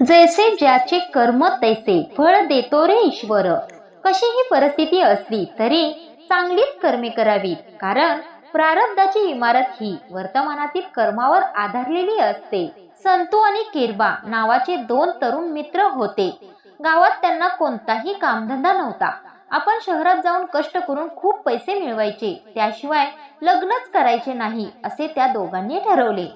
जैसे ज्याचे कर्म तैसे फळ देतो रे ईश्वर. कशीही परिस्थिती असली तरी चांगलीच कर्मे करावीत. कारण प्रारब्धाची इमारत ही वर्तमानातील कर्मावर आधारलेली असते. संतू आणि किरबा नावाचे दोन तरुण मित्र होते. गावात त्यांना कोणताही कामधंदा नव्हता. आपण शहरात जाऊन कष्ट करून खूप पैसे मिळवायचे. त्याशिवाय लग्नच करायचे नाही असे त्या दोघांनी ठरवले.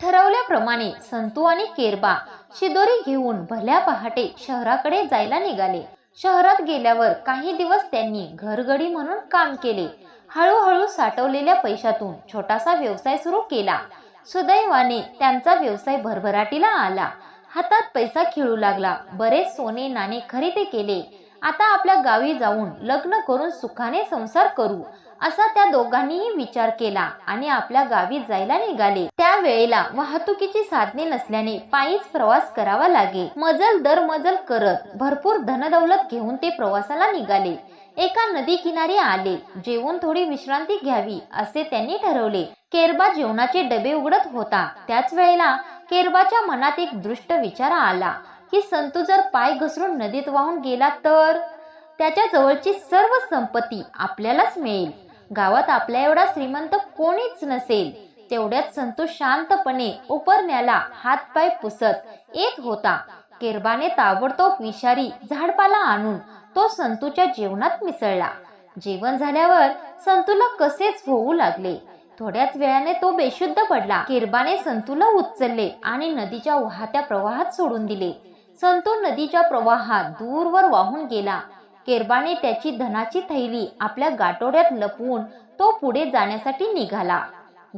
ठरवल्याप्रमाणे संतू आणि केरबा शिदोरी घेऊन भल्या पहाटे शहराकडे जायला निघाले. शहरात गेल्यावर काही दिवस त्यांनी घरगडी म्हणून काम केले. हळूहळू साठवलेल्या पैशातून छोटासा व्यवसाय सुरू केला. सुदैवाने त्यांचा व्यवसाय भरभराटीला आला. हातात पैसा खेळू लागला. बरेच सोने नाणे खरेदी केले. आता आपल्या गावी जाऊन लग्न करून सुखाने संसार करू असा त्या दोघांनीही विचार केला आणि आपल्या गावी जायला निघाले. त्यावेळेला वाहतुकीची साधने नसल्याने पायीच प्रवास करावा लागे. मजल दर मजल करत भरपूर धनदौलत घेऊन ते प्रवासाला निघाले. एका नदी किनारी आले. जेवून थोडी विश्रांती घ्यावी असे त्यांनी ठरवले. केरबा जेवणाचे डबे उघडत होता. त्याच वेळेला केरबाच्या मनात एक दृष्ट विचार आला की संतू जर पाय घसरून नदीत वाहून गेला तर? त्याच्या जवळची सर्व संपत्ती आपल्यालाच मिळेल. गावात आपल्या एवढा श्रीमंत कोणीच नसेल. तेवढ्यात संतोष शांतपणे उपरण्याला हातपाय पुसत येत होता. केरबाने ताबडतोब विषारी झाडपाला आणून तो संतूच्या जेवणात मिसळला. जेवण झाल्यावर संतूला कसेच होऊ लागले. थोड्याच वेळाने तो बेशुद्ध पडला. किरबाने संतूला उचलले आणि नदीच्या वाहत्या प्रवाहात सोडून दिले. संतू नदीच्या प्रवाहात दूरवर वाहून गेला. केरबाने त्याची धनाची थैली आपल्या गाठोड्यात लपवून तो पुढे जाण्यासाठी निघाला.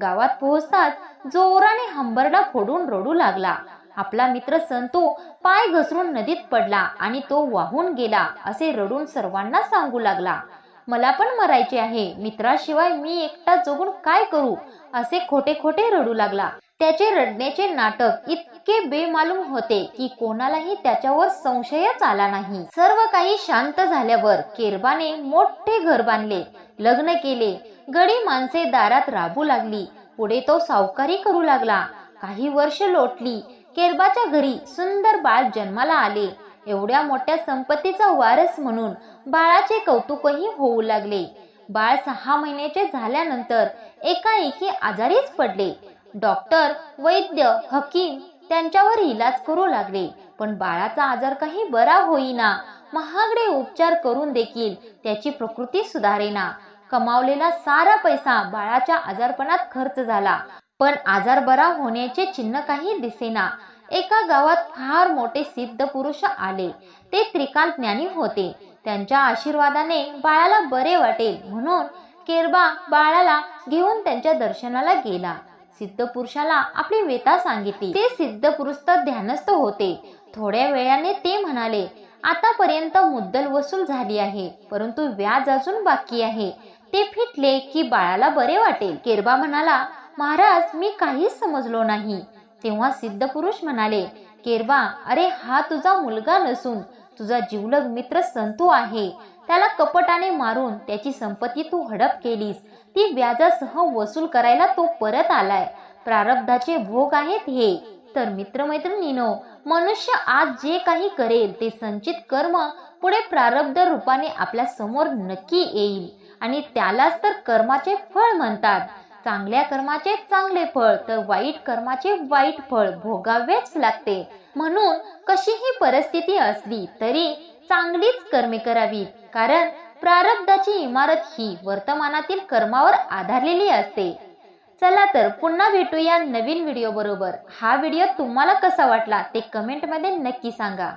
गावात पोहोचताच जोराने हंबरडा फोडून रडू लागला. आपला मित्र संतू पाय घसरून नदीत पडला आणि तो वाहून गेला असे रडून सर्वांना सांगू लागला. मला पण मरायचे आहे. मित्राशिवाय मी एकटा जगून काय करू? असे खोटे खोटे रडू लागला. त्याचे रडण्याचे नाटक इतके बेमालूम होते की कोणालाही त्याच्यावर संशयच आला नाही. सर्व काही शांत झाल्यावर केरबाने मोठे घर बांधले. लग्न केले. गडी माणसे दारात राबू लागली. पुढे तो सावकारी करू लागला. काही वर्ष लोटली. केरबाच्या घरी सुंदर बाळ जन्माला आले. एवढ्या मोठ्या संपत्तीचा वारस म्हणून बाळाचे कौतुकही होऊ लागले. बाळ सहा महिन्याचे झाल्यानंतर एकाएकी आजारीच पडले. डॉक्टर वैद्य हकीम त्यांच्यावर इलाज करू लागले. पण बाळाचा आजार काही बरा होईना. महागडे उपचार करून देखील त्याची प्रकृती सुधारेना. कमावलेला सारा पैसा बाळाच्या आजारपणात खर्च झाला. पण आजार बरा होण्याचे चिन्ह काही दिसेना. एका गावात फार मोठे सिद्ध पुरुष आले. ते त्रिकाल ज्ञानी होते. त्यांच्या आशीर्वादाने बाळाला बरे वाटेल म्हणून केरबा बाळाला घेऊन त्यांच्या दर्शनाला गेला. सिद्ध पुरुषाला आपली वेता सांगितली. ते सिद्ध पुरुष तर ध्यानस्थ होते. थोड्या वेळाने ते म्हणाले आतापर्यंत मुद्दल वसूल झाली आहे परंतु व्याज अजून बाकी आहे. ते फिटले की बाळाला बरे वाटेल. केरबा म्हणाला महाराज मी काहीच समजलो नाही. तेव्हा सिद्ध पुरुष म्हणाले केरबा अरे हा तुझा मुलगा नसून तुझा जीवलग मित्र संतू आहे. त्याला कपटाने मारून त्याची संपत्ती तू हडप केलीस. ती व्याजासह वसूल करायला तो परत आलाय. प्रारब्धाचे भोग आहेत हे. तर मित्रमैत्रिणीनो मनुष्य आज जे काही करेल ते संचित कर्म पुढे प्रारब्ध रूपाने आपल्यासमोर नक्की येईल. आणि त्यालाच तर कर्माचे फळ म्हणतात. चांगल्या कर्माचे चांगले फळ तर वाईट कर्माचे वाईट फळ भोगावेच लागते. म्हणून कशीही परिस्थिती असली तरी चांगलीच कर्मे करावीत कारण प्रारब्धाची इमारत ही वर्तमानातील कर्मावर आधारलेली असते. चला तर पुन्हा भेटूया नवीन व्हिडिओ बरोबर. हा व्हिडिओ तुम्हाला कसा वाटला ते कमेंटमध्ये नक्की सांगा.